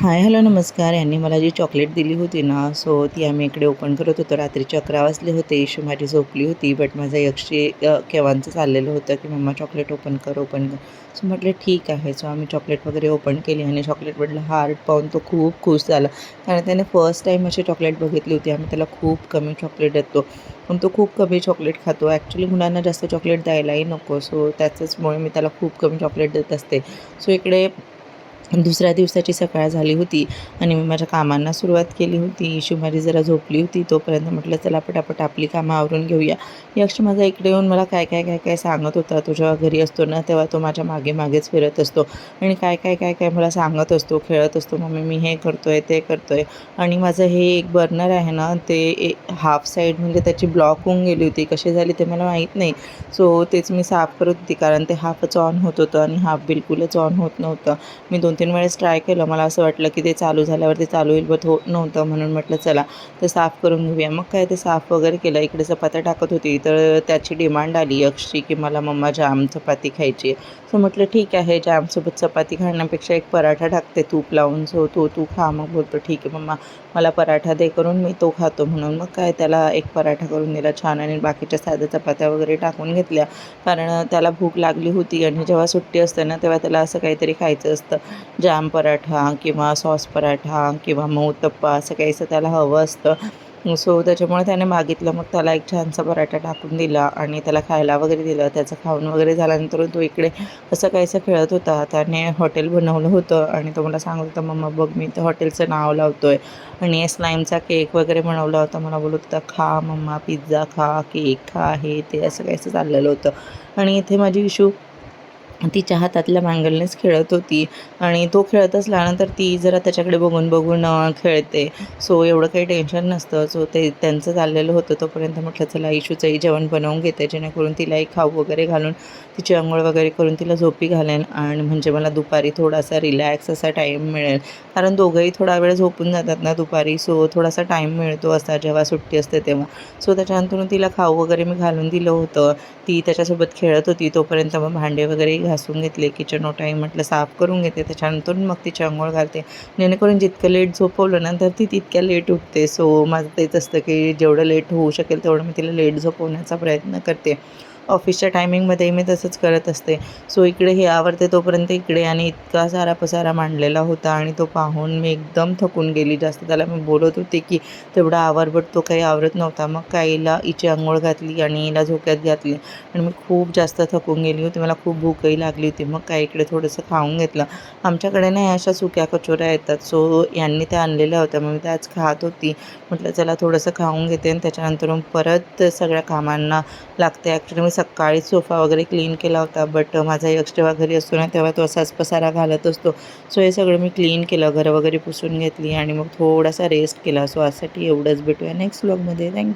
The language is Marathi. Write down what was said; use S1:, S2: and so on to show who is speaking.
S1: हाय हॅलो नमस्कार. यांनी मला जी चॉकलेट दिली होती ना सो ती आम्ही इकडे ओपन करत होतो. रात्रीचे अकरा वाजले होते इशू माझी झोपली होती बट माझं यक्षी केव्हांचं चाललेलं होतं की मम्मा चॉकलेट ओपन कर ओपन कर. सो म्हटलं ठीक आहे. सो आम्ही चॉकलेट वगैरे ओपन केली आणि चॉकलेट म्हटलं हार्ट पाहून तो खूप खुश झाला. कारण त्याने फर्स्ट टाईम अशी चॉकलेट बघितली होती. आम्ही त्याला खूप कमी चॉकलेट देतो. पण तो खूप कमी चॉकलेट खातो. ॲक्च्युली मुलांना जास्त चॉकलेट द्यायलाही नको. सो त्याचंचमुळे मी त्याला खूप कमी चॉकलेट देत असते. सो इकडे दुसऱ्या दिवसाची सकाळ झाली होती आणि मी माझ्या कामांना सुरुवात केली होती. शुभारी माझी जरा झोपली होती तोपर्यंत म्हटलं चला पटापट आपली कामं आवरून घेऊया. यक्ष माझा इकडे येऊन मला काय काय काय काय सांगत होता तो जेव्हा घरी असतो ना तेव्हा तो माझ्या मागे मागेच फिरत असतो आणि काय काय काय काय मला सांगत असतो खेळत असतो मम्मी मी हे करतो आहे ते करतो आहे आणि माझं हे एक बर्नर आहे ना ते हाफ साईड म्हणजे त्याची ब्लॉक होऊन गेली होती. कशी झाली ते मला माहीत नाही. सो तेच मी साफ करत होती कारण ते हाफच ऑन होत होतं आणि हाफ बिलकुलच ऑन होत नव्हतं. मी दोन दोन तीन वेळेस ट्राय केलं. मला असं वाटलं की ते चालू झाल्यावर ते चालू होईल बट हो नव्हतं म्हणून म्हटलं चला ते साफ करून घेऊया. मग काय ते साफ वगैरे केलं. इकडे चपात्या टाकत होती. तर त्याची डिमांड आली अक्षी की मला मम्मा जाम चपाती खायची सो म्हटलं ठीक आहे जामसोबत चपाती खाण्यापेक्षा एक पराठा टाकते. तूप लावून सो तो तू खा. मग बोलतो ठीक आहे मम्मा मला पराठा दे करून मी तो खातो. म्हणून मग काय त्याला एक पराठा करून दिला छान आणि बाकीच्या साध्या चपात्या वगैरे टाकून घेतल्या. कारण त्याला भूक लागली होती आणि जेव्हा सुट्टी असते ना तेव्हा त्याला असं काहीतरी खायचं असतं. जाम पराठा किंवा सॉस पराठा किंवा मग उत्तप्पा असं काहीसं त्याला हवं असतं. सो त्याच्यामुळे त्याने मागितलं. मग त्याला एक छानसा पराठा टाकून दिला आणि त्याला खायला वगैरे दिलं. त्याचं खाऊन वगैरे झाल्यानंतर तो इकडे असं काहीसं खेळत होता. त्याने हॉटेल बनवलं होतं आणि तो मला सांगत होता मम्मा बघ मी तर हॉटेलचं नाव लावतो आहे आणि स्लाईमचा केक वगैरे बनवला होता. मला बोलत होता खा मम्मा पिझ्झा खा केक खा हे ते असं काहीसं चाललेलं होतं. आणि इथे माझी इशू तिच्या हातातल्या मँगलनेच खेळत होती. आणि तो खेळत असल्यानंतर ती जरा त्याच्याकडे बघून बघून खेळते. सो एवढं काही टेन्शन नसतं. सो ते त्यांचं चाललेलं होतं तोपर्यंत म्हटलं चला इशूचंही जेवण बनवून घेते. जेणेकरून तिलाही खाऊ वगैरे घालून तिची आंघोळ वगैरे करून तिला झोपी घालेन. आणि म्हणजे मला दुपारी थोडासा रिलॅक्स असा टाईम मिळेल. कारण दोघंही थोडा वेळ झोपून जातात ना दुपारी. सो थोडासा टाईम मिळतो असा जेव्हा सुट्टी असते तेव्हा. सो त्याच्यानंतर तिला खाऊ वगैरे मी घालून दिलं होतं. ती त्याच्यासोबत खेळत होती. तोपर्यंत मग भांडे वगैरे घासून घेतले किचन ओटाई म्हटलं साफ करून घेते त्याच्यानंतर मग तिची अंघोळ घालते. जेणेकरून जितकं लेट झोपवलं ना तर ती तितक्या लेट उठते. सो माझं तेच असतं की जेवढं लेट होऊ शकेल तेवढं मी तिला लेट झोपवण्याचा प्रयत्न करते. ऑफिसच्या टायमिंगमध्ये मी तसंच करत असते. सो इकडे हे आवडते तोपर्यंत इकडे आणि इतका सारा पसारा मांडलेला होता आणि तो पाहून मी एकदम थकून गेली. जास्त त्याला मी बोलत होते की तेवढा आवर बट तो काही आवरत नव्हता. मग काहीला हिची आंघोळ घातली आणि हिला झोक्यात घातली. आणि मी खूप जास्त थकून गेली होती. मला खूप भूकही लागली होती. मग काही इकडे थोडंसं खाऊन घेतलं. आमच्याकडे नाही अशा सुक्या कचोऱ्या येतात. सो यांनी त्या आणलेल्या होत्या. मग मी त्याच खात होती. म्हटलं चला थोडंसं खाऊन घेते आणि त्याच्यानंतर मग परत सगळ्या कामांना लागते. ॲक्च्युली मी सकाळी सोफा वगैरे क्लीन केला होता बट माझा यक्ष जेव्हा घरी असतो ना तेव्हा तो असाच पसारा घालत असतो. सो हे सगळं मी क्लीन केलं घरं वगैरे पुसून घेतली आणि मग थोडासा रेस्ट केला. सो यासाठी एवढंच भेटूया नेक्स्ट व्लॉगमध्ये थँक्यू